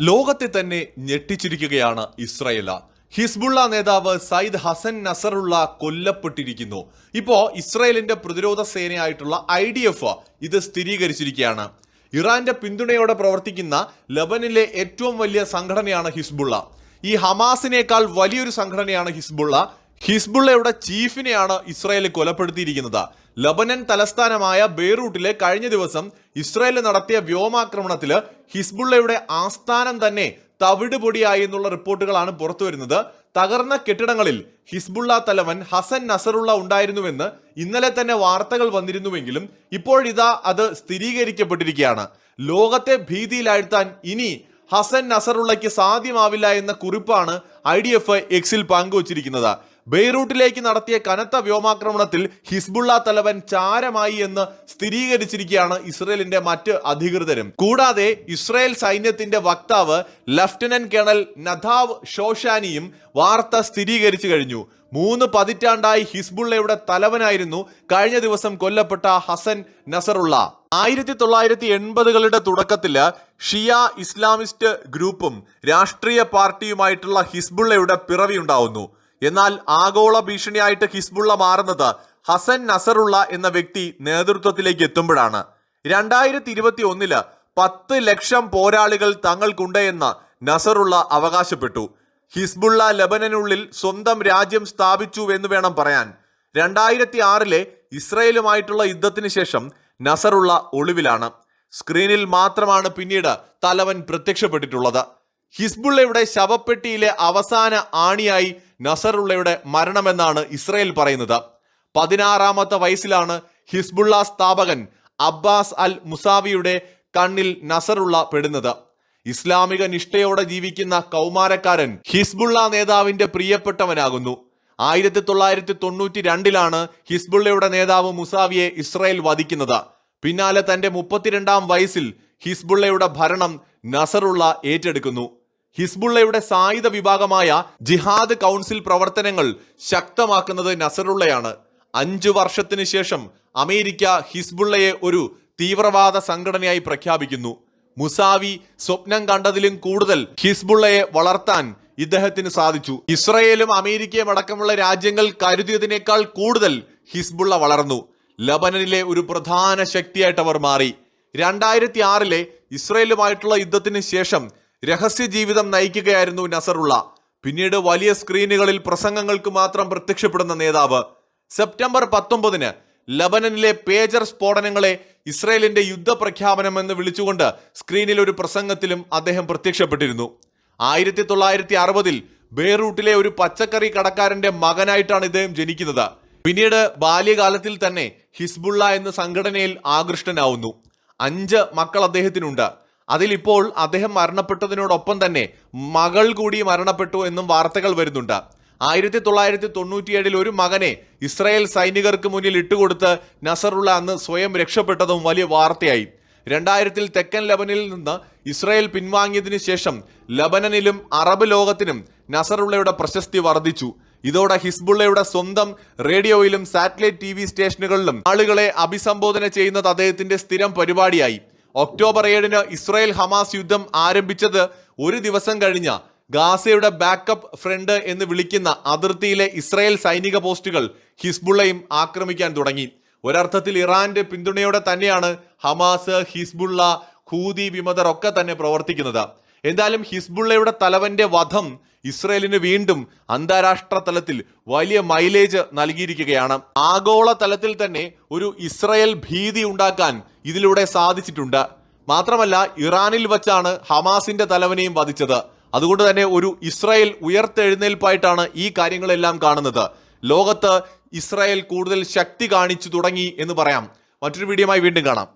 ലോകത്തെ തന്നെ ഞെട്ടിച്ചിരിക്കുകയാണ് ഇസ്രയേല. ഹിസ്ബുള്ള നേതാവ് സയ്യിദ് ഹസൻ നസറുള്ള കൊല്ലപ്പെട്ടിരിക്കുന്നു. ഇപ്പോ ഇസ്രയേലിന്റെ പ്രതിരോധ സേനയായിട്ടുള്ള ഐ ഡി എഫ് ഇത് സ്ഥിരീകരിച്ചിരിക്കുകയാണ്. ഇറാന്റെ പിന്തുണയോടെ പ്രവർത്തിക്കുന്ന ലബനിലെ ഏറ്റവും വലിയ സംഘടനയാണ് ഹിസ്ബുള്ള. ഈ ഹമാസിനേക്കാൾ വലിയൊരു സംഘടനയാണ് ഹിസ്ബുള്ള. ഹിസ്ബുള്ളയുടെ ചീഫിനെയാണ് ഇസ്രായേൽ കൊലപ്പെടുത്തിയിരിക്കുന്നത്. ലബനൻ തലസ്ഥാനമായ ബെയ്റൂട്ടിലെ കഴിഞ്ഞ ദിവസം ഇസ്രായേൽ നടത്തിയ വ്യോമാക്രമണത്തിൽ ഹിസ്ബുള്ളയുടെ ആസ്ഥാനം തന്നെ തവിട് പൊടിയായി എന്നുള്ള റിപ്പോർട്ടുകളാണ് പുറത്തുവരുന്നത് തകർന്ന കെട്ടിടങ്ങളിൽ ഹിസ്ബുള്ള തലവൻ ഹസൻ നസറുള്ള ഉണ്ടായിരുന്നുവെന്ന് ഇന്നലെ തന്നെ വാർത്തകൾ വന്നിരുന്നുവെങ്കിലും ഇപ്പോഴിതാ അത് സ്ഥിരീകരിക്കപ്പെട്ടിരിക്കുകയാണ്. ലോകത്തെ ഭീതിയിലാഴ്ത്താൻ ഇനി ഹസൻ നസറുള്ളയ്ക്ക് സാധ്യമാവില്ല എന്ന കുറിപ്പാണ് ഐ ഡി എഫ് എക്സിൽ പങ്കുവച്ചിരിക്കുന്നത്. ബെയ്റൂട്ടിലേക്ക് നടത്തിയ കനത്ത വ്യോമാക്രമണത്തിൽ ഹിസ്ബുള്ള തലവൻ ചാരമായി എന്ന് സ്ഥിരീകരിച്ചിരിക്കുകയാണ് ഇസ്രയേലിന്റെ മറ്റ് അധികൃതരും. കൂടാതെ ഇസ്രയേൽ സൈന്യത്തിന്റെ വക്താവ് ലഫ്റ്റനന്റ് കേണൽ നദാവ് ഷോഷാനിയും വാർത്ത സ്ഥിരീകരിച്ചു കഴിഞ്ഞു. മൂന്ന് പതിറ്റാണ്ടായി ഹിസ്ബുള്ളയുടെ തലവനായിരുന്നു കഴിഞ്ഞ ദിവസം കൊല്ലപ്പെട്ട ഹസൻ നസറുള്ള. ആയിരത്തി തൊള്ളായിരത്തി എൺപതുകളുടെ തുടക്കത്തിൽ ഷിയ ഇസ്ലാമിസ്റ്റ് ഗ്രൂപ്പും രാഷ്ട്രീയ പാർട്ടിയുമായിട്ടുള്ള ഹിസ്ബുള്ളയുടെ പിറവി ഉണ്ടാവുന്നു എന്നാൽ ആഗോള ഭീഷണിയായിട്ട് ഹിസ്ബുള്ള മാറുന്നത് ഹസൻ നസറുള്ള എന്ന വ്യക്തി നേതൃത്വത്തിലേക്ക് എത്തുമ്പോഴാണ്. രണ്ടായിരത്തി ഇരുപത്തി ഒന്നിൽ പത്ത് ലക്ഷം പോരാളികൾ തങ്ങൾക്കുണ്ട് എന്ന് നസറുള്ള അവകാശപ്പെട്ടു. ഹിസ്ബുള്ള ലബനനുള്ളിൽ സ്വന്തം രാജ്യം സ്ഥാപിച്ചു എന്ന് വേണം പറയാൻ. രണ്ടായിരത്തി ആറിലെ ഇസ്രയേലുമായിട്ടുള്ള യുദ്ധത്തിന് ശേഷം നസറുള്ള ഒളിവിലാണ്. സ്ക്രീനിൽ മാത്രമാണ് പിന്നീട് തലവൻ പ്രത്യക്ഷപ്പെട്ടിട്ടുള്ളത്. ഹിസ്ബുള്ളയുടെ ശവപ്പെട്ടിയിലെ അവസാന ആണിയായി നസറുള്ളയുടെ മരണമെന്നാണ് ഇസ്രയേൽ പറയുന്നത്. പതിനാറാമത്തെ വയസ്സിലാണ് ഹിസ്ബുള്ള സ്ഥാപകൻ അബ്ബാസ് അൽ മുസാവിയുടെ കണ്ണിൽ നസറുള്ള പെടുന്നത്. ഇസ്ലാമിക നിഷ്ഠയോടെ ജീവിക്കുന്ന കൗമാരക്കാരൻ ഹിസ്ബുള്ള നേതാവിന്റെ പ്രിയപ്പെട്ടവനാകുന്നു. ആയിരത്തി തൊള്ളായിരത്തി തൊണ്ണൂറ്റി രണ്ടിലാണ് ഹിസ്ബുള്ളയുടെ നേതാവ് മുസാവിയെ ഇസ്രായേൽ വധിക്കുന്നത്. പിന്നാലെ തന്റെ മുപ്പത്തിരണ്ടാം വയസ്സിൽ ഹിസ്ബുള്ളയുടെ ഭരണം നസറുള്ള ഏറ്റെടുക്കുന്നു. ഹിസ്ബുള്ളയുടെ സായുധ വിഭാഗമായ ജിഹാദ് കൗൺസിൽ പ്രവർത്തനങ്ങൾ ശക്തമാക്കുന്നത് നസറുള്ളയാണ്. അഞ്ചു വർഷത്തിന് ശേഷം അമേരിക്ക ഹിസ്ബുള്ളയെ ഒരു തീവ്രവാദ സംഘടനയായി പ്രഖ്യാപിക്കുന്നു. മുസാവി സ്വപ്നം കണ്ടതിലും കൂടുതൽ ഹിസ്ബുള്ളയെ വളർത്താൻ ഇദ്ദേഹത്തിന് സാധിച്ചു. ഇസ്രയേലും അമേരിക്കയും അടക്കമുള്ള രാജ്യങ്ങൾ കരുതിയതിനേക്കാൾ കൂടുതൽ ഹിസ്ബുള്ള വളർന്നു. ലബനനിലെ ഒരു പ്രധാന ശക്തിയായിട്ട് അവർ മാറി. രണ്ടായിരത്തി ആറിലെ ഇസ്രയേലുമായിട്ടുള്ള യുദ്ധത്തിന് ശേഷം രഹസ്യ ജീവിതം നയിക്കുകയായിരുന്നു നസറുള്ള. പിന്നീട് വലിയ സ്ക്രീനുകളിൽ പ്രസംഗങ്ങൾക്ക് മാത്രം പ്രത്യക്ഷപ്പെടുന്ന നേതാവ്. സെപ്റ്റംബർ പത്തൊമ്പതിന് ലബനനിലെ പേജർ സ്ഫോടനങ്ങളെ ഇസ്രയേലിന്റെ യുദ്ധപ്രഖ്യാപനം എന്ന് വിളിച്ചുകൊണ്ട് സ്ക്രീനിൽ ഒരു പ്രസംഗത്തിലും അദ്ദേഹം പ്രത്യക്ഷപ്പെട്ടിരുന്നു. ആയിരത്തി തൊള്ളായിരത്തി അറുപതിൽ ബെയ്റൂട്ടിലെ ഒരു പച്ചക്കറി കടക്കാരന്റെ മകനായിട്ടാണ് ഇദ്ദേഹം ജനിക്കുന്നത്. പിന്നീട് ബാല്യകാലത്തിൽ തന്നെ ഹിസ്ബുള്ള എന്ന സംഘടനയിൽ ആകൃഷ്ടനാവുന്നു. അഞ്ച് മക്കൾ അദ്ദേഹത്തിനുണ്ട്. അതിലിപ്പോൾ അദ്ദേഹം മരണപ്പെട്ടതിനോടൊപ്പം തന്നെ മകൾ കൂടി മരണപ്പെട്ടു എന്നും വാർത്തകൾ വരുന്നുണ്ട്. ആയിരത്തി തൊള്ളായിരത്തി തൊണ്ണൂറ്റിയേഴിൽ ഒരു മകനെ ഇസ്രായേൽ സൈനികർക്ക് മുന്നിൽ ഇട്ടുകൊടുത്ത് നസറുള്ള അന്ന് സ്വയം രക്ഷപ്പെട്ടതും വലിയ വാർത്തയായി. രണ്ടായിരത്തിൽ തെക്കൻ ലബനിൽ നിന്ന് ഇസ്രായേൽ പിൻവാങ്ങിയതിനു ശേഷം ലബനനിലും അറബ് ലോകത്തിനും നസറുള്ളയുടെ പ്രശസ്തി വർദ്ധിച്ചു. ഇതോടെ ഹിസ്ബുള്ളയുടെ സ്വന്തം റേഡിയോയിലും സാറ്റലൈറ്റ് ടി സ്റ്റേഷനുകളിലും ആളുകളെ അഭിസംബോധന ചെയ്യുന്നത് അദ്ദേഹത്തിന്റെ സ്ഥിരം പരിപാടിയായി. ഒക്ടോബർ ഏഴിന് ഇസ്രായേൽ ഹമാസ് യുദ്ധം ആരംഭിച്ചത് ഒരു ദിവസം കഴിഞ്ഞ ഗാസയുടെ ബാക്കപ്പ് ഫ്രണ്ട് എന്ന് വിളിക്കുന്ന അതിർത്തിയിലെ ഇസ്രായേൽ സൈനിക പോസ്റ്റുകൾ ഹിസ്ബുള്ളയും ആക്രമിക്കാൻ തുടങ്ങി. ഒരർത്ഥത്തിൽ ഇറാന്റെ പിന്തുണയോടെ തന്നെയാണ് ഹമാസ് ഹിസ്ബുള്ള ഹൂതി വിമതർ ഒക്കെ തന്നെ പ്രവർത്തിക്കുന്നത്. എന്തായാലും ഹിസ്ബുള്ളയുടെ തലവന്റെ വധം ഇസ്രയേലിന് വീണ്ടും അന്താരാഷ്ട്ര തലത്തിൽ വലിയ മൈലേജ് നൽകിയിരിക്കുകയാണ്. ആഗോള തലത്തിൽ തന്നെ ഒരു ഇസ്രയേൽ ഭീതി ഉണ്ടാക്കാൻ ഇതിലൂടെ സാധിച്ചിട്ടുണ്ട്. മാത്രമല്ല ഇറാനിൽ വച്ചാണ് ഹമാസിന്റെ തലവനെയും വധിച്ചത്. അതുകൊണ്ട് തന്നെ ഒരു ഇസ്രായേൽ ഉയർത്തെഴുന്നേൽപ്പായിട്ടാണ് ഈ കാര്യങ്ങളെല്ലാം കാണുന്നത്. ലോകത്ത് ഇസ്രായേൽ കൂടുതൽ ശക്തി കാണിച്ചു തുടങ്ങി എന്ന് പറയാം. മറ്റൊരു വീഡിയോമായി വീണ്ടും കാണാം.